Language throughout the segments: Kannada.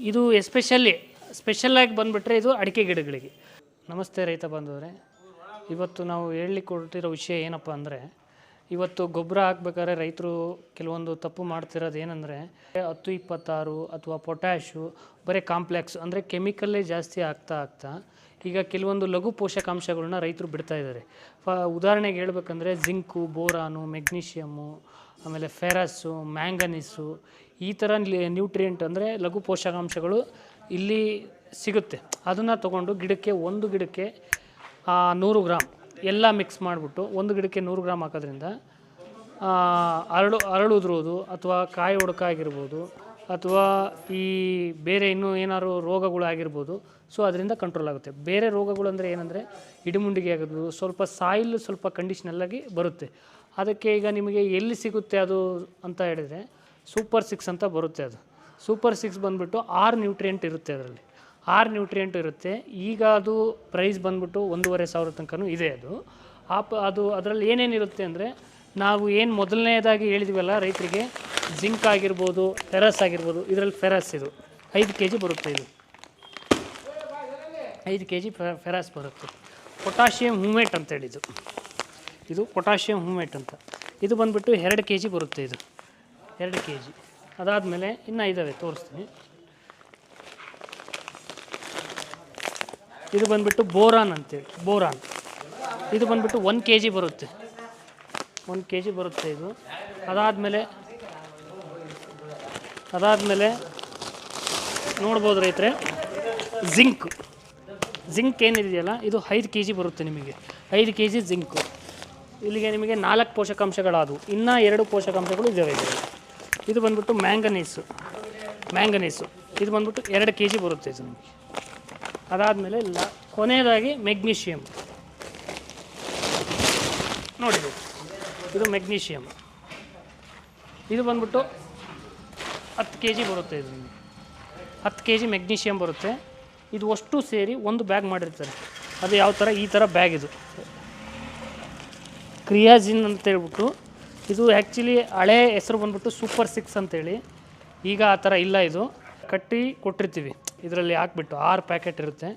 ಇದು ಎಸ್ಪೆಷಲಿ ಸ್ಪೆಷಲಾಗಿ ಬಂದುಬಿಟ್ರೆ ಇದು ಅಡಿಕೆ ಗಿಡಗಳಿಗೆ. ನಮಸ್ತೆ ರೈತ ಬಾಂಧವರೇ. ಇವತ್ತು ನಾವು ಹೇಳಲಿಕ್ಕೆ ಕೊಟ್ಟಿರೋ ವಿಷಯ ಏನಪ್ಪ ಅಂದರೆ ಇವತ್ತು ಗೊಬ್ಬರ ಹಾಕ್ಬೇಕಾದ್ರೆ ರೈತರು ಕೆಲವೊಂದು ತಪ್ಪು ಮಾಡ್ತಿರೋದು ಏನಂದರೆ, ಹತ್ತು ಇಪ್ಪತ್ತಾರು ಅಥವಾ ಪೊಟ್ಯಾಶು, ಬರೀ ಕಾಂಪ್ಲೆಕ್ಸ್ ಅಂದರೆ ಕೆಮಿಕಲ್ಲೇ ಜಾಸ್ತಿ ಆಗ್ತಾ ಆಗ್ತಾ, ಈಗ ಕೆಲವೊಂದು ಲಘು ಪೋಷಕಾಂಶಗಳನ್ನ ರೈತರು ಬಿಡ್ತಾ ಇದ್ದಾರೆ. ಫ, ಉದಾಹರಣೆಗೆ ಹೇಳ್ಬೇಕಂದ್ರೆ ಜಿಂಕು, ಬೋರಾನು, ಮೆಗ್ನೀಷಿಯಮ್ಮು, ಆಮೇಲೆ ಫೆರಸ್ಸು, ಮ್ಯಾಂಗನೀಸು, ಈ ಥರ ನ್ಯೂಟ್ರಿಯೆಂಟ್ ಅಂದರೆ ಲಘು ಪೋಷಕಾಂಶಗಳು ಇಲ್ಲಿ ಸಿಗುತ್ತೆ. ಅದನ್ನು ತಗೊಂಡು ಗಿಡಕ್ಕೆ, ಒಂದು ಗಿಡಕ್ಕೆ ನೂರು ಗ್ರಾಮ್ ಎಲ್ಲ ಮಿಕ್ಸ್ ಮಾಡಿಬಿಟ್ಟು ಒಂದು ಗಿಡಕ್ಕೆ ನೂರು ಗ್ರಾಮ್ ಹಾಕೋದ್ರಿಂದ ಅರಳು ಅರಳು ಅರಳುದ್ರೋದು ಅಥವಾ ಕಾಯಿ ಒಡಕ ಆಗಿರ್ಬೋದು ಅಥವಾ ಈ ಬೇರೆ ಇನ್ನೂ ಏನಾದ್ರು ರೋಗಗಳು ಆಗಿರ್ಬೋದು, ಸೊ ಅದರಿಂದ ಕಂಟ್ರೋಲ್ ಆಗುತ್ತೆ. ಬೇರೆ ರೋಗಗಳು ಅಂದರೆ ಏನಂದರೆ ಇಡಿಮುಂಡಿಗೆ ಆಗಿರ್ಬೋದು, ಸ್ವಲ್ಪ ಸಾಯಿಲ್ ಸ್ವಲ್ಪ ಕಂಡೀಷನಲ್ಲಾಗಿ ಬರುತ್ತೆ. ಅದಕ್ಕೆ ಈಗ ನಿಮಗೆ ಎಲ್ಲಿ ಸಿಗುತ್ತೆ ಅದು ಅಂತ ಹೇಳಿದರೆ ಸೂಪರ್ ಸಿಕ್ಸ್ ಅಂತ ಬರುತ್ತೆ ಅದು. ಸೂಪರ್ ಸಿಕ್ಸ್ ಬಂದುಬಿಟ್ಟು ಆರು ನ್ಯೂಟ್ರಿಯೆಂಟ್ ಇರುತ್ತೆ ಅದರಲ್ಲಿ. ಆರು ನ್ಯೂಟ್ರಿಯೆಂಟ್ ಇರುತ್ತೆ. ಈಗ ಅದು ಪ್ರೈಸ್ ಬಂದ್ಬಿಟ್ಟು ಒಂದೂವರೆ ಸಾವಿರ ತನಕನೂ ಇದೆ ಅದು. ಆ ಪ, ಅದು ಅದರಲ್ಲಿ ಏನೇನಿರುತ್ತೆ ಅಂದರೆ ನಾವು ಏನು ಮೊದಲನೇದಾಗಿ ಹೇಳಿದ್ವಲ್ಲ ರೈತರಿಗೆ ಜಿಂಕ್ ಆಗಿರ್ಬೋದು ಫೆರಸ್ ಆಗಿರ್ಬೋದು, ಇದರಲ್ಲಿ ಫೆರಸ್ ಇದು. ಐದು ಕೆ ಜಿ ಬರುತ್ತೆ ಇದು. ಐದು ಕೆ ಜಿ ಫೆರಸ್ ಬರುತ್ತೆ. ಪೊಟ್ಯಾಷಿಯಂ ಹ್ಯೂಮೇಟ್ ಅಂತ ಹೇಳಿದ್ದು. ಇದು ಪೊಟ್ಯಾಷಿಯಂ ಹ್ಯೂಮೇಟ್ ಅಂತ. ಇದು ಬಂದುಬಿಟ್ಟು ಎರಡು ಕೆ ಜಿ ಬರುತ್ತೆ ಇದು. ಎರಡು ಕೆ ಜಿ ಅದಾದಮೇಲೆ ಇನ್ನೂ ಇದ್ದಾವೆ ತೋರಿಸ್ತೀನಿ. ಇದು ಬಂದ್ಬಿಟ್ಟು ಬೋರಾನ್ ಅಂತೇಳಿ, ಬೋರಾನ್. ಇದು ಬಂದ್ಬಿಟ್ಟು ಒನ್ ಕೆ ಜಿ ಬರುತ್ತೆ. ಒಂದು ಕೆ ಜಿ ಬರುತ್ತೆ ಇದು. ಅದಾದಮೇಲೆ ಅದಾದಮೇಲೆ ನೋಡ್ಬೋದು ರೈತರೆ, ಜಿಂಕ್. ಜಿಂಕ್ ಏನಿದೆಯಲ್ಲ, ಇದು ಐದು ಕೆ ಜಿ ಬರುತ್ತೆ ನಿಮಗೆ. ಐದು ಕೆ ಜಿ ಜಿಂಕು. ಇಲ್ಲಿಗೆ ನಿಮಗೆ ನಾಲ್ಕು ಪೋಷಕಾಂಶಗಳಾದವು. ಇನ್ನೂ ಎರಡು ಪೋಷಕಾಂಶಗಳು ಇದ್ದಾವೆ ಇದು ಬಂದ್ಬಿಟ್ಟು ಮ್ಯಾಂಗನೀಸು. ಮ್ಯಾಂಗನೀಸು. ಇದು ಬಂದ್ಬಿಟ್ಟು ಎರಡು ಕೆ ಜಿ ಬರುತ್ತೆ ಇದು ನಿಮಗೆ. ಅದಾದಮೇಲೆ ಇಲ್ಲ. ಕೊನೆಯದಾಗಿ ಮೆಗ್ನೀಷಿಯಮ್ ನೋಡಿ ಇದು. ಮೆಗ್ನೀಷಿಯಮ್ ಇದು ಬಂದ್ಬಿಟ್ಟು ಹತ್ತು ಕೆ ಜಿ ಬರುತ್ತೆ ಇದು ನಿಮಗೆ. ಹತ್ತು ಕೆ ಜಿ ಮೆಗ್ನೀಷಿಯಮ್ ಬರುತ್ತೆ. ಇದು ಅಷ್ಟು ಸೇರಿ ಒಂದು ಬ್ಯಾಗ್ ಮಾಡಿರ್ತಾರೆ. ಅದು ಯಾವ ಥರ? ಈ ಥರ ಬ್ಯಾಗ್ ಇದು. ಕ್ರಿಯಾಜಿನ್ ಅಂತ ಹೇಳ್ಬಿಟ್ಟು ಇದು ಆ್ಯಕ್ಚುಲಿ ಹಳೆ ಹೆಸರು ಬಂದ್ಬಿಟ್ಟು ಸೂಪರ್ ಸಿಕ್ಸ್ ಅಂತೇಳಿ. ಈಗ ಆ ಥರ ಇಲ್ಲ ಇದು. ಕಟ್ಟಿ ಕೊಟ್ಟಿರ್ತೀವಿ. ಇದರಲ್ಲಿ ಹಾಕ್ಬಿಟ್ಟು ಆರು ಪ್ಯಾಕೆಟ್ ಇರುತ್ತೆ.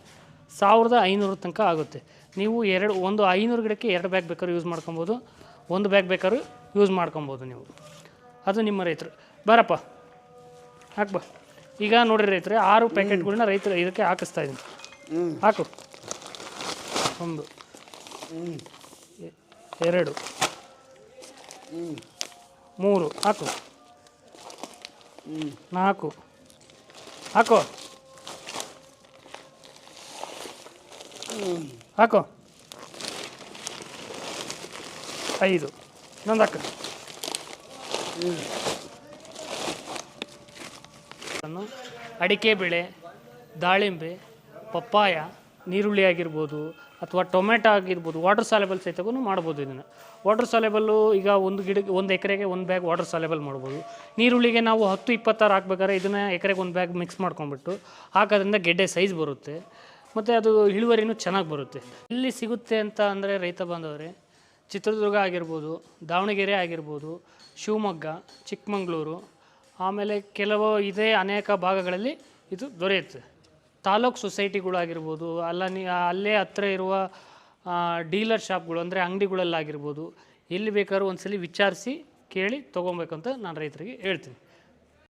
ಸಾವಿರದ ಐನೂರು ತನಕ ಆಗುತ್ತೆ. ನೀವು ಎರಡು ಒಂದು ಐನೂರು ಗಿಡಕ್ಕೆ ಎರಡು ಬ್ಯಾಗ್ ಬೇಕಾದ್ರೂ ಯೂಸ್ ಮಾಡ್ಕೊಬೋದು ಒಂದು ಬ್ಯಾಗ್ ಬೇಕಾದ್ರೂ ಯೂಸ್ ಮಾಡ್ಕೊಬೋದು ನೀವು. ಅದು ನಿಮ್ಮ ರೈತರು. ಬಾರಪ್ಪ. ಹಾಕ್ಬಾ. ಈಗ ನೋಡಿರಿ ರೈತರೆ ಆರು ಪ್ಯಾಕೆಟ್ಗಳನ್ನ ರೈತರು ಇದಕ್ಕೆ ಹಾಕಿಸ್ತಾ ಇದ್ದೀನಿ. ಹಾಕು. ಒಂದು ಎರಡು ಮೂರು ಹಾಕು. ನಾಲ್ಕು. ಹಾಕು. ಹಾಕು. ಐದು. ಇನ್ನೊಂದು ಹಾಕು. ಅಡಿಕೆ ಬೆಳೆ, ದಾಳಿಂಬೆ, ಪಪ್ಪಾಯ, ನೀರುಳ್ಳಿ ಆಗಿರ್ಬೋದು ಅಥವಾ ಟೊಮೆಟೊ ಆಗಿರ್ಬೋದು ವಾಟರ್ ಸಾಲೆಬಲ್ ಸಹಿತಗೂ ಮಾಡ್ಬೋದು ಇದನ್ನು. ವಾಟರ್ ಸಾಲೆಬಲ್ಲು ಈಗ ಒಂದು ಗಿಡಕ್ಕೆ, ಒಂದು ಎಕರೆಗೆ ಒಂದು ಬ್ಯಾಗ್ ವಾಟರ್ ಸಾಲೆಬಲ್ ಮಾಡ್ಬೋದು. ನೀರುಳ್ಳಿಗೆ ನಾವು ಹತ್ತು, ಇಪ್ಪತ್ತಾರು ಹಾಕ್ಬೇಕಾದ್ರೆ ಇದನ್ನು ಎಕರೆಗೆ ಒಂದು ಬ್ಯಾಗ್ ಮಿಕ್ಸ್ ಮಾಡ್ಕೊಂಬಿಟ್ಟು ಹಾಕೋದ್ರಿಂದ ಗೆಡ್ಡೆ ಸೈಜ್ ಬರುತ್ತೆ. ಮತ್ತು ಅದು ಇಳುವರಿನೂ ಚೆನ್ನಾಗಿ ಬರುತ್ತೆ. ಎಲ್ಲಿ ಸಿಗುತ್ತೆ ಅಂತ ಅಂದರೆ ರೈತ ಬಾಂಧವರೇ, ಚಿತ್ರದುರ್ಗ ಆಗಿರ್ಬೋದು, ದಾವಣಗೆರೆ ಆಗಿರ್ಬೋದು, ಶಿವಮೊಗ್ಗ, ಚಿಕ್ಕಮಗಳೂರು, ಆಮೇಲೆ ಕೆಲವು ಇದೇ ಅನೇಕ ಭಾಗಗಳಲ್ಲಿ ಇದು ದೊರೆಯುತ್ತೆ. ತಾಲೂಕು ಸೊಸೈಟಿಗಳಾಗಿರ್ಬೋದು ಅಲ್ಲ ಅಲ್ಲೇ ಹತ್ತಿರ ಇರುವ ಡೀಲರ್ ಶಾಪ್ಗಳು ಅಂದರೆ ಅಂಗಡಿಗಳಲ್ಲಾಗಿರ್ಬೋದು, ಎಲ್ಲಿ ಬೇಕಾದ್ರೂ ಒಂದ್ಸಲಿ ವಿಚಾರಿಸಿ ಕೇಳಿ ತೊಗೊಬೇಕಂತ ನಾನು ರೈತರಿಗೆ ಹೇಳ್ತೀನಿ.